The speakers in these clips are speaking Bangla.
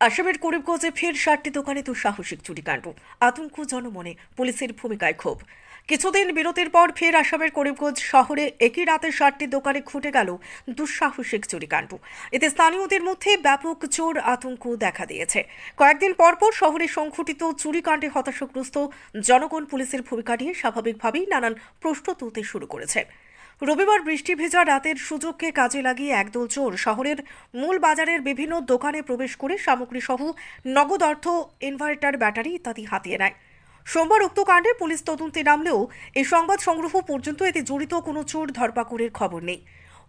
আসামের করিমগঞ্জে ফের ষাটটি দোকানে দুঃসাহসিক চুরিকাণ্ড। আতঙ্ক জনমনে, পুলিশের ভূমিকায় ক্ষোভ। কিছুদিন বিরতির পর ফের আসামের করিমগঞ্জ শহরে একই রাতে ষাটটি দোকানে ঘটে গেল দুঃসাহসিক চুরিকাণ্ড। এতে স্থানীয়দের মধ্যে ব্যাপক চোর আতঙ্ক দেখা দিয়েছে। কয়েকদিন পরপর শহরে সংঘটিত চুরিকাণ্ডে হতাশাগ্রস্ত জনগণ পুলিশের ভূমিকা নিয়ে স্বাভাবিকভাবেই নানান প্রশ্ন তুলতে শুরু করেছে। রবিবার বৃষ্টি ভেজা রাতের সুযোগকে কাজে লাগিয়ে একদল চোর শহরের মূল বাজারের বিভিন্ন দোকানে প্রবেশ করে সামগ্রী সহ নগদ অর্থ, ইনভার্টার, ব্যাটারি ইত্যাদি হাতিয়ে নেয়। সোমবার উক্ত কাণ্ডে পুলিশ তদন্তে নামলেও এই সংবাদ সংগ্রহ পর্যন্ত এতে জড়িত কোনো চোর ধরপাকড়ের খবর নেই।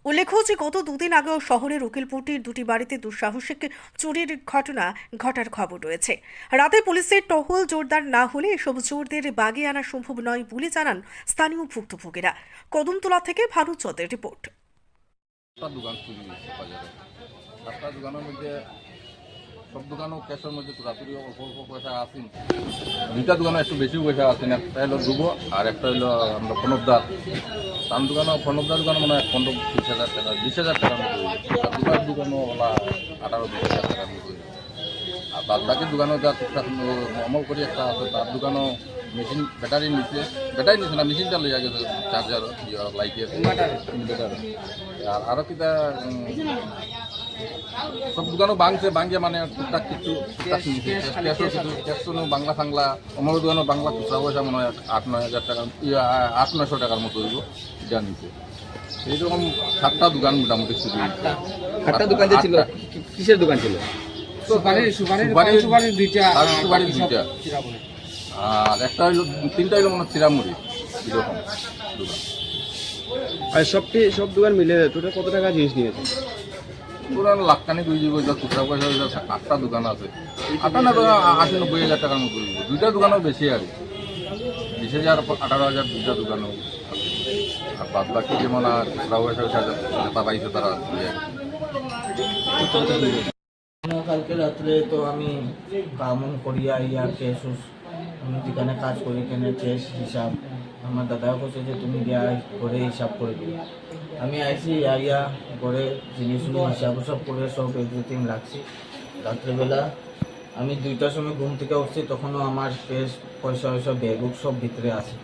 উল্লেখ্য যে গত দুদিন আগেও শহরের উকিলপুটির দুটি বাড়িতে দুঃসাহসিক চুরির ঘটনা, ঘটার খবর রয়েছে। রাতে পুলিশের টহল জোরদার না হলে এসব চোরদের বাগে আনা সম্ভব নয় বলে জানান স্থানীয় ভুক্তভোগীরা। কদমতলা থেকে ভারত চন্দ্রের রিপোর্ট। সব দোকানও ক্যাশের মধ্যে পুরাপুরি অল্প অল্প পয়সা আসেন। দুইটা দোকানে একটু বেশি পয়সা আছেন একটা হলো ডুবো আর একটা হলো আমরা প্রণবদার তার দোকানও প্রণবদার দোকানে মনে হয় পনেরো বিশ হাজার টাকা বিশ হাজার টাকার মতো দুটার দোকানও ওলা আঠারো বিশ হাজার টাকার মতো আর বাদ বাকি দোকানও যা টুকটাক অমল করে একটা আছে তার দোকানও মেশিন ব্যাটারি নিচে ব্যাটারি নিচে না মেশিনটা লইয়া গেছে চার্জার ইনভার্টার আর আরও কিটা সব দোকানও বাংছে বাঙ্গে মানে টুকটাক কিছু টুকটাক নিচে ক্যাশও কিছু ক্যাশও বাংলা ফাংলা অমর দোকানও বাংলা খুচরা পয়সা মনে হয় আট নয় হাজার টাকা আট নয়শো টাকার মতো হইব যা নিচে এইরকম সাতটা দোকান মোটামুটি শুরু হয়েছে। আটটা দোকান যে ছিল? কিসের দোকান ছিল? দুইটা। আর একটা হইল তিনটা হইল মনে হয় চিরামুড়ি। এরকম দোকান। আর সবটি সব দোকান মিলে টোটাল কত টাকা জিনিস নিয়েছে? পুরান লাখখানি দুই যাব, যা খুচরা পয়সা হইল আটটা দোকান আছে আটটা না আশি নব্বই হাজার টাকার মতো দুইটা দোকানও বেশি আর। বিশ হাজার, আঠারো হাজার দুইটা দোকানও। আর বাদ বাকি যেমন আর খুচরা পয়সা নেতা পাইছে তারা কালকে রাত্রে তো আমি কাম উম করিয়া ইয়া কেস আমি যেখানে কাজ করি কেনে কেস হিসাব আমার দাদা কৈছে যে তুমি দিয়া ঘরে হিসাব করে দিও। আমি আইসি আইয়া ঘরে জিনিস হিসাব সব করে সব এভরিথিং রাখছি। রাত্রেবেলা আমি দুইটার সময় ঘুম থেকে উঠছি, তখনও আমার কেস পয়সা পয়সা ব্যাগুক সব ভিতরে আছে।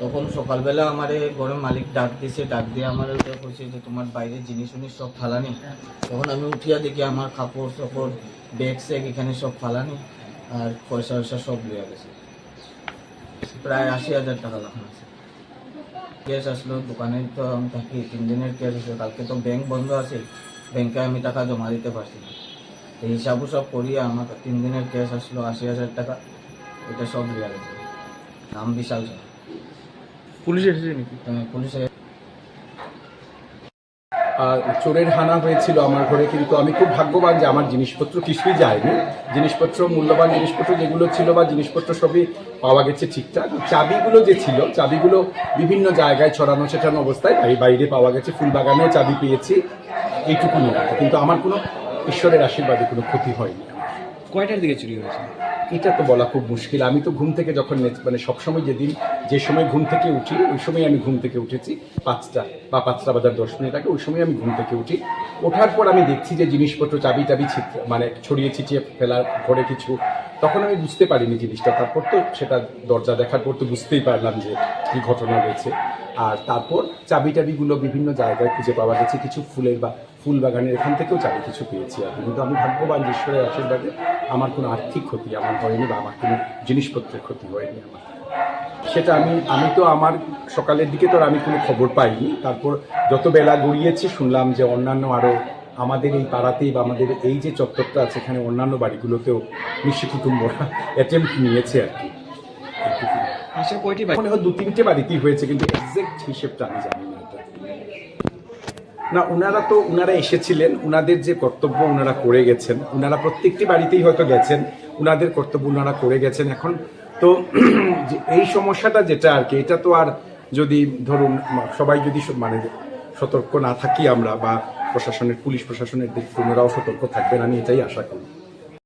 তখন সকালবেলা আমার ঘরের মালিক ডাক দিছে, ডাক দিয়ে আমার কইছে যে তোমার বাইরে জিনিস উনিস সব ফালানি তখন আমি উঠিয়া দেখি আমার কাপড় সাপড় ব্যাগ স্যাগ এখানে সব ফালানি আর পয়সা পয়সা সব লিয়া গেছে। প্রায় আশি হাজার টাকা লাগানো আছে কেস আসলো দোকানে তো আমি থাকি তিন দিনের কেস আসলো কালকে তো ব্যাংক বন্ধ আছে ব্যাংকে আমি টাকা জমা দিতে পারছি না। এই হিসাবও সব করিয়ে আমাকে তিন দিনের কেস আসলো আশি হাজার টাকা। এটা সব গেছে নাম বিশাল। পুলিশ এসেছে নাকি? পুলিশে আহ, চোরের হানা হয়েছিল আমার ঘরে, কিন্তু আমি খুব ভাগ্যবান যে আমার জিনিসপত্র কিছুই যায়নি। জিনিসপত্র, মূল্যবান জিনিসপত্র যেগুলো ছিল বা জিনিসপত্র সবই পাওয়া গেছে ঠিকঠাক। চাবিগুলো যে ছিল, চাবিগুলো বিভিন্ন জায়গায় ছড়ানো ছেটানো অবস্থায় বাইরে পাওয়া গেছে। ফুলবাগানেও চাবি পেয়েছি। এইটুকুনি কিন্তু আমার কোনো ঈশ্বরের আশীর্বাদে কোনো ক্ষতি হয়নি। কয়টার দিকে চুরি হয়েছে? এটা তো বলা খুব মুশকিল। আমি তো ঘুম থেকে যখন মানে সবসময় যেদিন, যে সময় ঘুম থেকে উঠি, ওই সময় আমি ঘুম থেকে উঠেছি। পাঁচটা বা পাঁচটা বাজার দশ মিনিট আগে ওই সময় আমি ঘুম থেকে উঠি। ওঠার পর আমি দেখছি যে জিনিসপত্র চাবি টাবি মানে ছড়িয়ে ছিটিয়ে ফেলার ঘরে কিছু, তখন আমি বুঝতে পারিনি জিনিসটা। তারপর তো সেটা দরজা দেখার পর তো বুঝতেই পারলাম যে কী ঘটনা হয়েছে। আর তারপর চাবি টাবিগুলো বিভিন্ন জায়গায় খুঁজে পাওয়া গেছে। কিছু ফুলের বা ফুল বাগানের এখান থেকেও চাবি কিছু পেয়েছি আর কিন্তু আমি ভাগ্যবান ঈশ্বরের আশীর্বাদে আমার কোনো আর্থিক ক্ষতি আমার হয়নি বা আমার কোনো জিনিসপত্রের ক্ষতি হয়নি আমার। সেটা আমি আমি তো আমার সকালের দিকে তো আর আমি কোনো খবর পাইনি। তারপর যত বেলা গড়িয়েছে শুনলাম যে অন্যান্য আরও আমাদের এই পাড়াতেই বা আমাদের এই যে চত্বরটা আছে এখানে অন্যান্য বাড়িগুলোতেও নিশ্চিত কুটুম্বরা অ্যাটেম্প নিয়েছে আর কি। আচ্ছা মনে হয় দু তিনটে বাড়িতেই হয়েছে কিন্তু এক্সাক্ট হিসেবটা আমি জানি না। না ওনারা তো ওনারা এসেছিলেন ওনাদের যে কর্তব্য ওনারা করে গেছেন ওনারা প্রত্যেকটি বাড়িতেই হয়তো গেছেন ওনাদের কর্তব্য ওনারা করে গেছেন এখন। তো এই সমস্যাটা যেটা আর কি, এটা তো আর যদি ধরুন সবাই যদি মানে সতর্ক না থাকি আমরা বা প্রশাসনের, পুলিশ প্রশাসনের দিক ওনারাও সতর্ক থাকবেন, আমি এটাই আশা করি।